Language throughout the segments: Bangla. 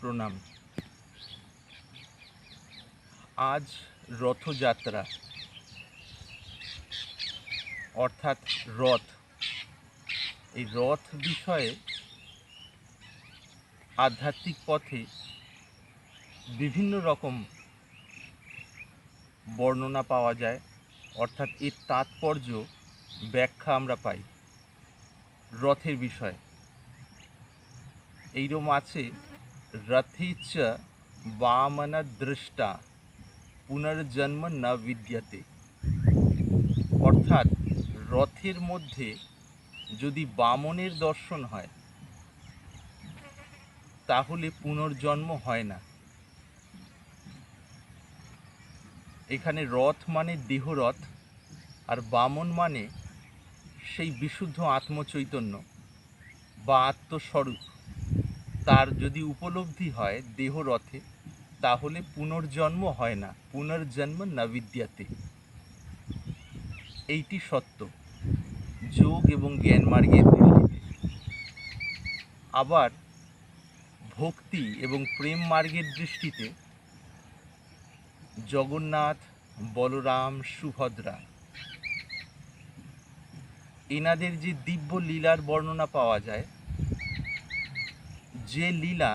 প্রণাম। আজ রথযাত্রা। অর্থাৎ রথ। এই রথ বিষয়ে আধ্যাত্মিক পথে বিভিন্ন রকম বর্ণনা পাওয়া যায়। অর্থাৎ এর তাৎপর্য ব্যাখ্যা আমরা পাই। রথের বিষয়ে। এইরকম আছে রথিচ বামন দৃষ্টা পুনর্জন্ম ন বিদ্যতে অর্থাৎ রথের মধ্যে যদি বামনের দর্শন হয় তাহলে পুনর্জন্ম হয় না এখানে রথ মানে দেহরথ আর বামন মানে সেই বিশুদ্ধ আত্মচৈতন্য বা আত্মস্বরূপ তার যদি উপলব্ধি হয় দেহরথে, তাহলে পুনর্জন্ম হয় না, পুনর্জন্ম নবিদ্যাতে। এইটি সত্য। যোগ এবং জ্ঞান মার্গের দৃষ্টিতে। আবার ভক্তি এবং প্রেম মার্গের দৃষ্টিতে জগন্নাথ, বলরাম, সুভদ্রা, এনাদের যে দিব্য লীলার বর্ণনা পাওয়া যায় যে লীলা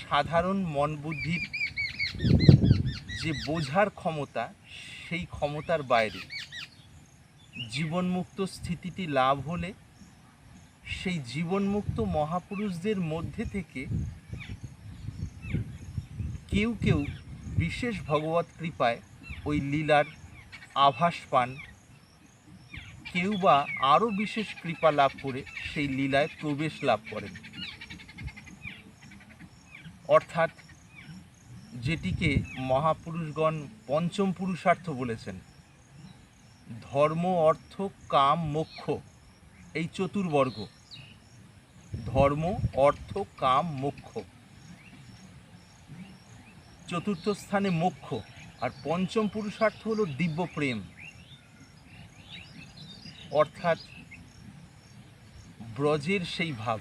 সাধারণ মন বুদ্ধির যে বোঝার ক্ষমতা, সেই ক্ষমতার বাইরে। জীবনমুক্ত স্থিতিটি লাভ হলে সেই জীবনমুক্ত মহাপুরুষদের মধ্যে থেকে কেউ কেউ বিশেষ ভগবত কৃপায় ওই লীলার আভাস পান। কেউ বা আরও বিশেষ কৃপা লাভ করে সেই লীলায় প্রবেশ লাভ করেন। অর্থাৎ যেটিকে মহাপুরুষগণ পঞ্চম পুরুষার্থ বলেছেন। ধর্ম, অর্থ, কাম, মোক্ষ, এই চতুর্বর্গ। ধর্ম, অর্থ, কাম, মোক্ষ। চতুর্থ স্থানে মোক্ষ, আর পঞ্চম পুরুষার্থ হলো দিব্য প্রেম। অর্থাৎ ব্রজের সেই ভাব।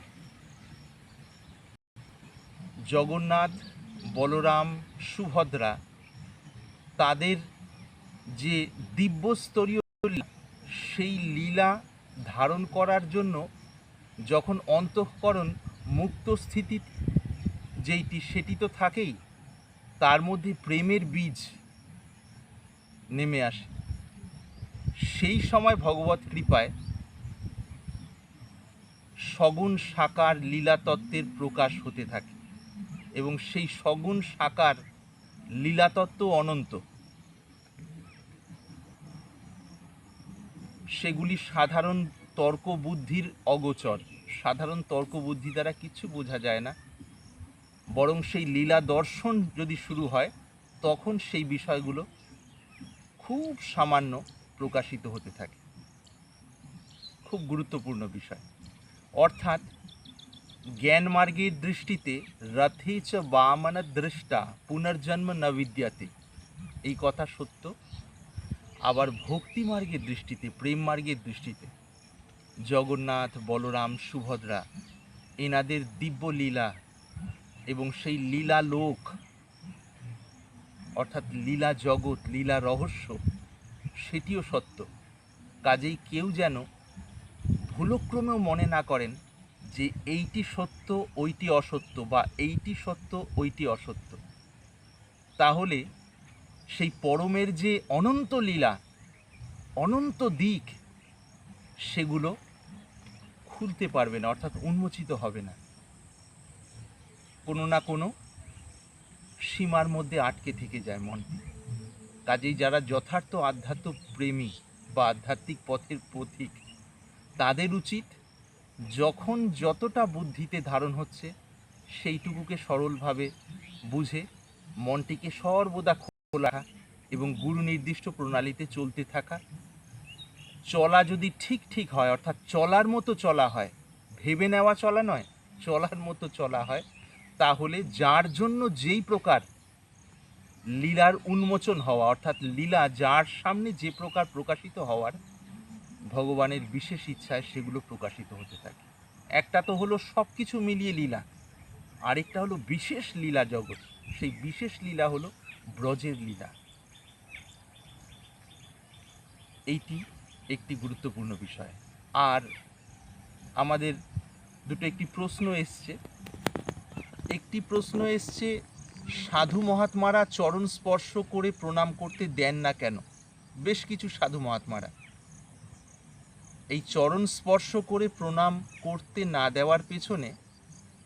জগন্নাথ, বলরাম, সুভদ্রা, তাদের যে দিব্যস্তরীয় সেই লীলা ধারণ করার জন্য যখন অন্তঃকরণ মুক্ত স্থিতি যেইটি সেটি তো থাকেই, তার মধ্যে প্রেমের বীজ নেমে আসে। সেই সময় ভগবত কৃপায় সগুণ সাকার লীলা তত্ত্বের প্রকাশ হতে থাকে। এবং সেই সগুণ সাকার লীলাতত্ত্ব অনন্ত। সেগুলি সাধারণ তর্ক বুদ্ধির অগোচর। সাধারণ তর্ক বুদ্ধি দ্বারা কিছু বোঝা যায় না। বরং সেই লীলা দর্শন যদি শুরু হয়, তখন সেই বিষয়গুলো খুব সামান্য প্রকাশিত হতে থাকে। খুব গুরুত্বপূর্ণ বিষয়। অর্থাৎ জ্ঞান মার্গের দৃষ্টিতে রথে চ বামন দৃষ্টা পুনর্জন্ম ন বিদ্যাতে এই কথা সত্য। আবার ভক্তি মার্গের দৃষ্টিতে, প্রেম মার্গের দৃষ্টিতে, জগন্নাথ, বলরাম, সুভদ্রা, এনাদের দিব্য লীলা এবং সেই লীলা লোক, অর্থাৎ লীলা জগৎ, লীলা রহস্য, সেটিও সত্য। কাজেই কেউ যেন ভুলক্রমেও মনে না করেন যে এইটি সত্য, ওইটি অসত্য বা এইটি সত্য, ওইটি অসত্য। তাহলে সেই পরমের যে অনন্ত লীলা, অনন্ত দিক, সেগুলো খুলতে পারবে না, অর্থাৎ উন্মোচিত হবে না। কোনো না কোনো সীমার মধ্যে আটকে থেকে যায় মনটি কাজেই যারা যথার্থ আধ্যাত্ম প্রেমী বা আধ্যাত্মিক পথের পথিক, তাদের উচিত যখন যতটা বুদ্ধিতে ধারণ হচ্ছে, সেইটুকুকে সরলভাবে বুঝে, মনটিকে সর্বদা খোলা এবং গুরু নির্দিষ্ট প্রণালীতে চলতে থাকা। চলা যদি ঠিক ঠিক হয়, অর্থাৎ চলার মতো চলা হয়, ভেবে নেওয়া চলা নয়, চলার মতো চলা হয়, তাহলে যার জন্য যেই প্রকার লীলার উন্মোচন হওয়া, অর্থাৎ লীলা যার সামনে যে প্রকার প্রকাশিত হওয়ার ভগবানের বিশেষ ইচ্ছায় সেগুলো প্রকাশিত হতে থাকে। একটা তো হলো সব কিছু মিলিয়ে লীলা, আরেকটা হলো বিশেষ লীলা জগৎ। সেই বিশেষ লীলা হলো ব্রজের লীলা। এইটি একটি গুরুত্বপূর্ণ বিষয়। আর আমাদের দুটো একটি প্রশ্ন এসছে। একটি প্রশ্ন এসছে, সাধু মহাত্মারা চরণ স্পর্শ করে প্রণাম করতে দেন না কেন? বেশ কিছু সাধু মহাত্মারা। এই চরণ স্পর্শ করে প্রণাম করতে না দেওয়ার পেছনে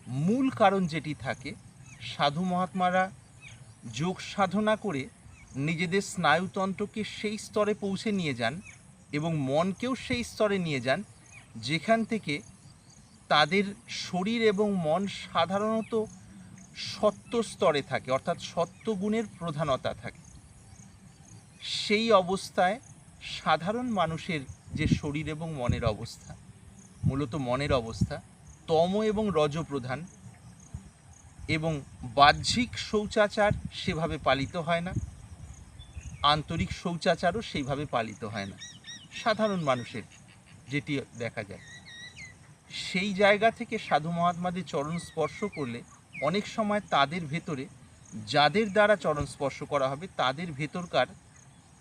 মূল কারণ যেটি থাকে, সাধু মহাত্মারা যোগ সাধনা করে নিজেদের স্নায়ুতন্ত্রকে সেই স্তরে পৌঁছে নিয়ে যান এবং মনকেও সেই স্তরে নিয়ে যান, যেখান থেকে তাদের শরীর এবং মন সাধারণত সত্য স্তরে থাকে, অর্থাৎ সত্যগুণের প্রধানতা থাকে। সেই অবস্থায় সাধারণ মানুষের যে শরীর এবং মনের অবস্থা, মূলত মনের অবস্থা, তম এবং রজ প্রধান এবং বাহ্যিক শৌচাচার সেভাবে পালিত হয় না, আন্তরিক শৌচাচারও সেইভাবে পালিত হয় না, সাধারণ মানুষের যেটি দেখা যায়। সেই জায়গা থেকে সাধু মহাত্মাদের চরণ স্পর্শ করলে অনেক সময় তাদের ভেতরে, যাদের দ্বারা চরণ স্পর্শ করা হবে, তাদের ভেতরকার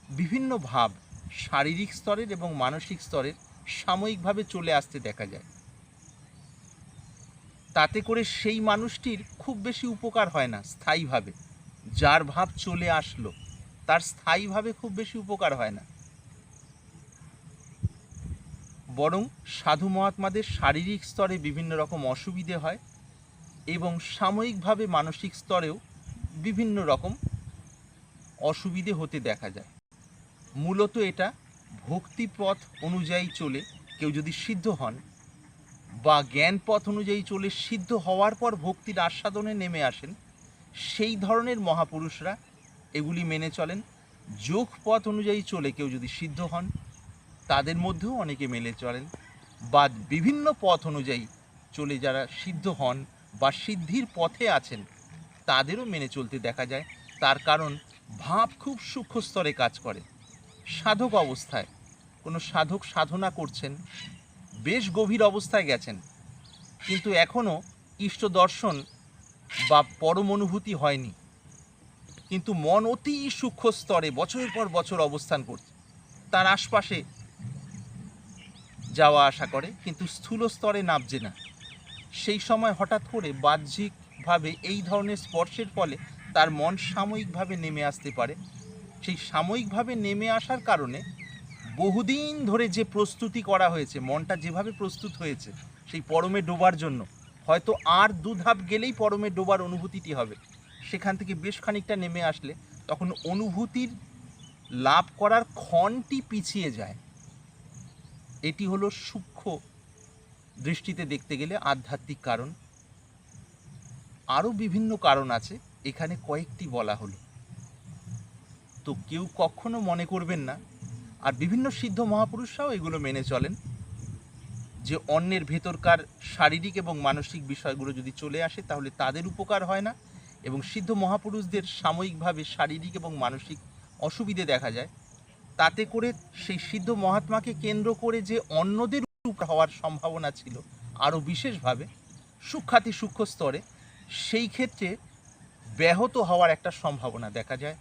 বিভিন্ন ভাব শারীরিক স্তরের এবং মানসিক স্তরের সাময়িকভাবে চলে আসতে দেখা যায়। তাতে করে সেই মানুষটির খুব বেশি উপকার হয় না স্থায়ীভাবে। যার ভাব চলে আসলো, তার স্থায়ীভাবে খুব বেশি উপকার হয় না। বরং সাধু মহাত্মাদের শারীরিক স্তরে বিভিন্ন রকম অসুবিধে হয় এবং সাময়িকভাবে মানসিক স্তরেও বিভিন্ন রকম অসুবিধে হতে দেখা যায়। মূলত এটা ভক্তি পথ অনুযায়ী চলে কেউ যদি সিদ্ধ হন বা জ্ঞান পথ অনুযায়ী চলে সিদ্ধ হওয়ার পর ভক্তির আস্বাদনে নেমে আসেন, সেই ধরনের মহাপুরুষরা এগুলি মেনে চলেন। যোগ পথ অনুযায়ী চলে কেউ যদি সিদ্ধ হন, তাদের মধ্যেও অনেকে মেনে চলেন। বা বিভিন্ন পথ অনুযায়ী চলে যারা সিদ্ধ হন বা সিদ্ধির পথে আছেন, তাদেরও মেনে চলতে দেখা যায়। তার কারণ, ভাব খুব সূক্ষ্ম স্তরে কাজ করে। সাধক অবস্থায়। কোনো সাধক সাধনা করছেন, বেশ গভীর অবস্থায় গেছেন। কিন্তু এখনও ইষ্ট দর্শন বা পরম অনুভূতি হয়নি। কিন্তু মন অতি সূক্ষ্ম স্তরে বছরের পর বছর অবস্থান করছে। তার আশপাশে যাওয়া আসা করে, কিন্তু স্থূল স্তরে নামছে না। সেই সময় হঠাৎ করে বাহ্যিকভাবে এই ধরনের স্পর্শের ফলে তার মন সাময়িকভাবে নেমে আসতে পারে। সেই সাময়িকভাবে নেমে আসার কারণে বহুদিন ধরে যে প্রস্তুতি করা হয়েছে, মনটা যেভাবে প্রস্তুত হয়েছে, সেই পরমে ডোবার জন্য, হয়তো আর দু ধাপ গেলেই পরমে ডোবার অনুভূতিটি হবে। সেখান থেকে বেশ খানিকটা নেমে আসলে, তখন অনুভূতির লাভ করার ক্ষণটি পিছিয়ে যায়। এটি হলো সূক্ষ্ম দৃষ্টিতে দেখতে গেলে আধ্যাত্মিক কারণ। আরও বিভিন্ন কারণ আছে, এখানে কয়েকটি বলা হলো। তো কেউ কখনো মনে করবেন না। আর বিভিন্ন সিদ্ধ মহাপুরুষরাও এগুলো মেনে চলেন। যে অন্যের ভেতরকার শারীরিক এবং মানসিক বিষয়গুলো যদি চলে আসে, তাহলে তাদের উপকার হয় না এবং সিদ্ধ মহাপুরুষদের সাময়িকভাবে শারীরিক এবং মানসিক অসুবিধে দেখা যায়। তাতে করে সেই সিদ্ধ মহাত্মাকে কেন্দ্র করে যে অন্যদের হওয়ার সম্ভাবনা ছিল আরও বিশেষভাবে সূক্ষাতি সূক্ষ্ম স্তরে, সেই ক্ষেত্রে ব্যাহত হওয়ার একটা সম্ভাবনা দেখা যায়।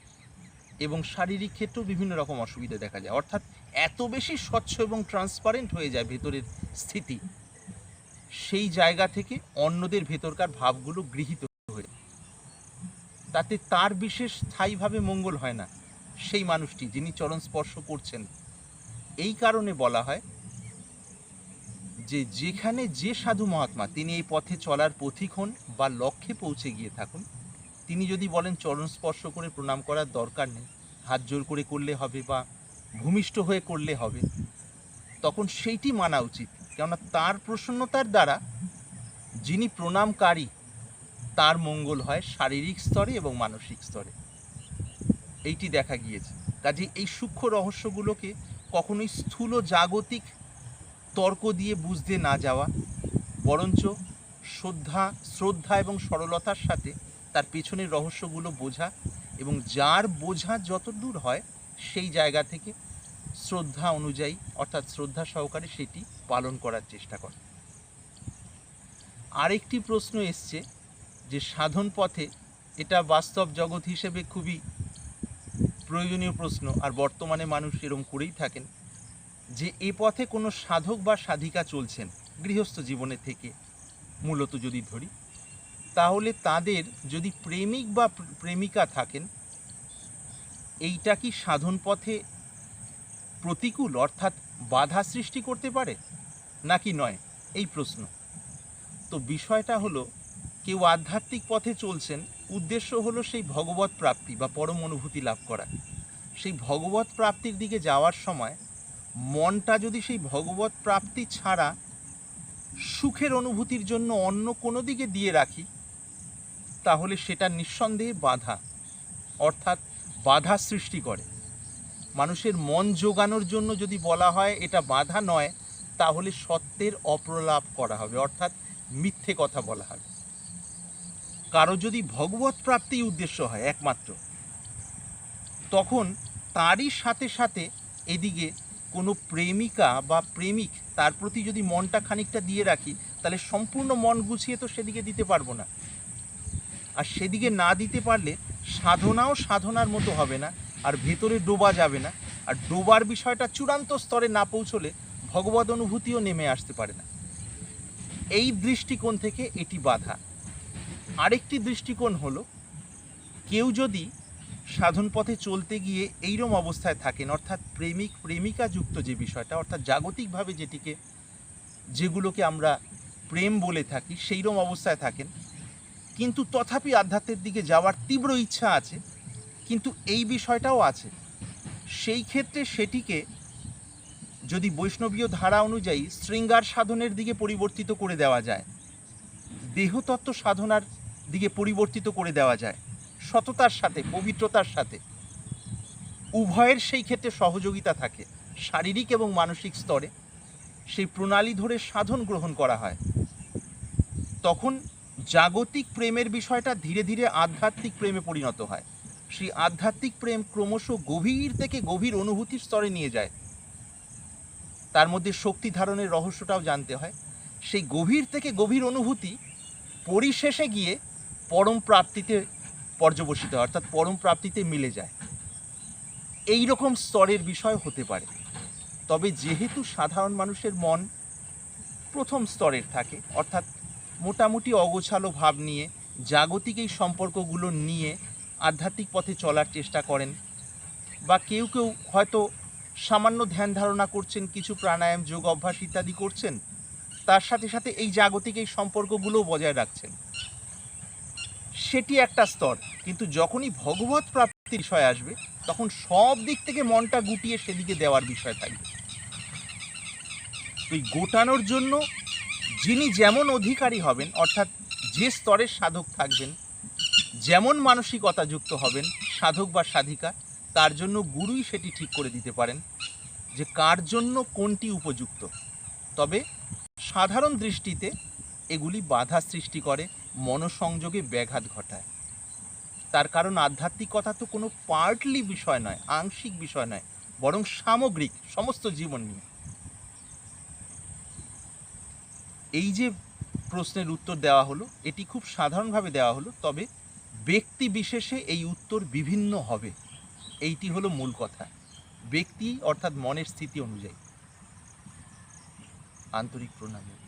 এবং শারীরিক ক্ষেত্রেও বিভিন্ন রকম অসুবিধা দেখা যায়। অর্থাৎ এত বেশি স্বচ্ছ এবং ট্রান্সপারেন্ট হয়ে যায় ভেতরের স্থিতি, সেই জায়গা থেকে অন্যদের ভেতরকার ভাবগুলো গৃহীত হয়ে তাতে তার বিশেষ স্থায়ীভাবে মঙ্গল হয় না সেই মানুষটি যিনি চরণ স্পর্শ করছেন। এই কারণে বলা হয় যে যেখানে যে সাধু মহাত্মা, তিনি এই পথে চলার পথিক হন বা লক্ষ্যে পৌঁছে গিয়ে থাকুন তিনি যদি বলেন চরণ স্পর্শ করে প্রণাম করার দরকার নেই, হাত জোর করে করলে হবে বা ভূমিষ্ঠ হয়ে করলে হবে, তখন সেইটি মানা উচিত। কেননা তার প্রসন্নতার দ্বারা যিনি প্রণামকারী, তার মঙ্গল হয় শারীরিক স্তরে এবং মানসিক স্তরে। এইটি দেখা গিয়েছে। কাজে এই সূক্ষ্ম রহস্যগুলোকে কখনোই স্থূল জাগতিক তর্ক দিয়ে বুঝতে না যাওয়া, বরঞ্চ শ্রদ্ধা শ্রদ্ধা এবং সরলতার সাথে তার পেছনের রহস্যগুলো বোঝা এবং যার বোঝা যত দূর হয় সেই জায়গা থেকে শ্রদ্ধা অনুযায়ী, অর্থাৎ শ্রদ্ধা সহকারে সেটি পালন করার চেষ্টা করে। আরেকটি প্রশ্ন এসছে যে সাধন পথে এটা বাস্তব জগৎ হিসেবে খুবই প্রয়োজনীয় প্রশ্ন, আর বর্তমানে মানুষ এরম করেই থাকেন যে এ পথে কোনো সাধক বা সাধিকা চলছেন গৃহস্থ জীবনে থেকে। মূলত যদি ধরি তাহলে তাদের যদি প্রেমিক বা প্রেমিকা থাকেন, এইটা কি সাধন পথে প্রতিকূল অর্থাৎ বাধা সৃষ্টি করতে পারে? নাকি নয়? এই প্রশ্ন। তো বিষয়টা হলো, কেউ আধ্যাত্মিক পথে চলছেন, উদ্দেশ্য হলো সেই ভগবত প্রাপ্তি বা পরম অনুভূতি লাভ করা। সেই ভগবত প্রাপ্তির দিকে যাওয়ার সময় মনটা যদি সেই ভগবত প্রাপ্তি ছাড়া সুখের অনুভূতির জন্য অন্য কোনো দিকে দিয়ে রাখি তাহলে সেটা নিঃসন্দেহে বাধা। অর্থাৎ বাধা সৃষ্টি করে। মানুষের মন জোগানোর জন্য যদি বলা হয় এটা বাধা নয়, তাহলে সত্যের অপ্রলাপ করা হবে, অর্থাৎ মিথ্যে কথা বলা হবে। কারও যদি ভগবত প্রাপ্তি উদ্দেশ্য হয় একমাত্র, তখন তারই সাথে সাথে এদিকে কোনো প্রেমিকা বা প্রেমিক তার প্রতি যদি মনটা খানিকটা দিয়ে রাখি, তাহলে সম্পূর্ণ মন গুছিয়ে তো সেদিকে দিতে পারব না। আর সেদিকে না দিতে পারলে সাধনাও সাধনার মতো হবে না, আর ভেতরে ডোবা যাবে না। আর ডোবার বিষয়টা চূড়ান্ত স্তরে না পৌঁছলে ভগবত অনুভূতিও নেমে আসতে পারে না। এই দৃষ্টিকোণ থেকে এটি বাধা। আরেকটি দৃষ্টিকোণ হলো, কেউ যদি সাধন পথে চলতে গিয়ে এইরম অবস্থায় থাকেন, অর্থাৎ প্রেমিক প্রেমিকা যুক্ত যে বিষয়টা, অর্থাৎ জাগতিকভাবে যেটিকে, যেগুলোকে আমরা প্রেম বলে থাকি, সেইরম অবস্থায় থাকেন কিন্তু তথাপি আধ্যাত্মের দিকে যাওয়ার তীব্র ইচ্ছা আছে, কিন্তু এই বিষয়টাও আছে। সেই ক্ষেত্রে সেটিকে যদি বৈষ্ণবীয় ধারা অনুযায়ী শৃঙ্গার সাধনের দিকে পরিবর্তিত করে দেওয়া যায়, দেহতত্ত্ব সাধনার দিকে পরিবর্তিত করে দেওয়া যায়, সততার সাথে, পবিত্রতার সাথে, উভয়ের সেই ক্ষেত্রে সহযোগিতা থাকে, শারীরিক এবং মানসিক স্তরে। সেই প্রণালী ধরে সাধন গ্রহণ করা হয়। তখন জাগতিক প্রেমের বিষয়টা ধীরে ধীরে আধ্যাত্মিক প্রেমে পরিণত হয়। সেই আধ্যাত্মিক প্রেম ক্রমশ গভীর থেকে গভীর অনুভূতির স্তরে নিয়ে যায়। তার মধ্যে শক্তি ধারণের রহস্যটাও জানতে হয়। সেই গভীর থেকে গভীর অনুভূতি পরিশেষে গিয়ে পরম প্রাপ্তিতে পর্যবসিত হয়, অর্থাৎ পরম প্রাপ্তিতে মিলে যায়। এই রকম স্তরের বিষয় হতে পারে। তবে যেহেতু সাধারণ মানুষের মন প্রথম স্তরের থাকে, অর্থাৎ মোটামুটি অগোছালো ভাব নিয়ে, জাগতিক এই সম্পর্কগুলো নিয়ে আধ্যাত্মিক পথে চলার চেষ্টা করেন। বা কেউ কেউ হয়তো সামান্য ধ্যান ধারণা করছেন, কিছু প্রাণায়াম, যোগ অভ্যাস ইত্যাদি করছেন, তার সাথে সাথে এই জাগতিক এই সম্পর্কগুলোও বজায় রাখছেন। সেটি একটা স্তর, কিন্তু যখনই ভগবত প্রাপ্তির বিষয় আসবে, তখন সব দিক থেকে মনটা গুটিয়ে সেদিকে দেওয়ার বিষয় থাকবে। গোটানোর জন্য যিনি যেমন অধিকারী হবেন, অর্থাৎ যে স্তরের সাধক থাকবেন, যেমন মানসিকতা যুক্ত হবেন, সাধক বা সাধিকা, তার জন্য গুরুই সেটি ঠিক করে দিতে পারেন যে কার জন্য কোনটি উপযুক্ত। তবে সাধারণ দৃষ্টিতে এগুলি বাধা সৃষ্টি করে, মনসংযোগে ব্যাঘাত ঘটায়। তার কারণ আধ্যাত্মিকতা তো কোনো পার্টলি বিষয় নয়, আংশিক বিষয় নয়, বরং সামগ্রিক, সমস্ত জীবন নিয়ে। এই যে প্রশ্নের উত্তর দেওয়া হলো, এটি খুব সাধারণভাবে দেওয়া হলো, তবে ব্যক্তি বিশেষে এই উত্তর বিভিন্ন হবে। এইটি হলো মূল কথা। ব্যক্তি অর্থাৎ মনের স্থিতি অনুযায়ী। আন্তরিক প্রণাম